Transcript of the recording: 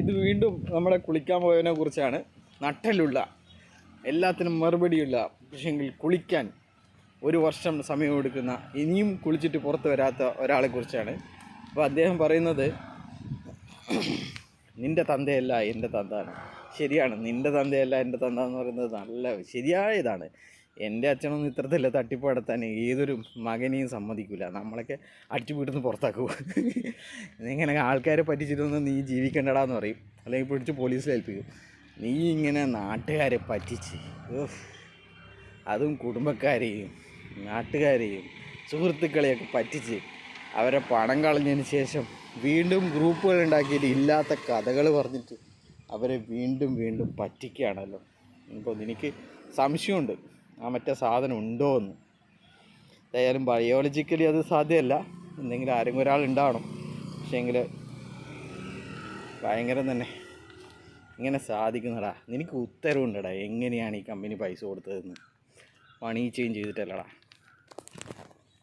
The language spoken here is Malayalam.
ഇത് വീണ്ടും നമ്മളെ കുളിക്കാൻ പോയതിനെ കുറിച്ചാണ്. നട്ടലുള്ള എല്ലാത്തിനും മറുപടിയുള്ള പക്ഷേങ്കിൽ കുളിക്കാൻ ഒരു വർഷം സമയം എടുക്കുന്ന ഇനിയും കുളിച്ചിട്ട് പുറത്ത് വരാത്ത ഒരാളെക്കുറിച്ചാണ് അപ്പോൾ അദ്ദേഹം പറയുന്നത് നിന്റെ തന്തയല്ല എന്റെ തന്താണ്. ശരിയാണ് നിന്റെ തന്തയല്ല എന്റെ തന്ത എന്ന് പറയുന്നത് നല്ല ശരിയായ ഇതാണ് എന്റെ അച്ഛനൊന്നും ഇത്തരത്തില്ല തട്ടിപ്പ് നടത്താൻ ഏതൊരു മകനെയും സമ്മതിക്കില്ല നമ്മളൊക്കെ അടിച്ചു വീട്ടിൽ പുറത്താക്കും. ഇങ്ങനെ ആൾക്കാരെ പറ്റിച്ചിട്ടൊന്നും നീ ജീവിക്കേണ്ടടാന്ന് പറയും. അല്ലെങ്കിൽ പിടിച്ച് പോലീസിൽ ഏൽപ്പിക്കും. നീ ഇങ്ങനെ നാട്ടുകാരെ പറ്റിച്ച്. അതും കുടുംബക്കാരെയും നാട്ടുകാരെയും സുഹൃത്തുക്കളെയൊക്കെ പറ്റിച്ച് അവരെ പണം കളഞ്ഞതിന് ശേഷം വീണ്ടും ഗ്രൂപ്പുകൾ ഉണ്ടാക്കിയിട്ട് ഇല്ലാത്ത കഥകൾ പറഞ്ഞിട്ട് അവരെ വീണ്ടും വീണ്ടും പറ്റിക്കുകയാണല്ലോ. ഇപ്പോൾ എനിക്ക് സംശയമുണ്ട്. ആ മറ്റേ സാധനം ഉണ്ടോ എന്ന് ഏതായാലും ബയോളജിക്കലി അത് സാധ്യമല്ല. എന്തെങ്കിലും ആരെങ്കിലും ഒരാൾ ഉണ്ടാവണം. പക്ഷേങ്കിൽ ഭയങ്കരം തന്നെ. ഇങ്ങനെ സാധിക്കുന്നടാ. നിനക്ക് ഉത്തരവുണ്ടടാ. എങ്ങനെയാണ് ഈ കമ്പനി പൈസ കൊടുത്തതെന്ന്. Money change ചെയ്തിട്ടല്ലടാ.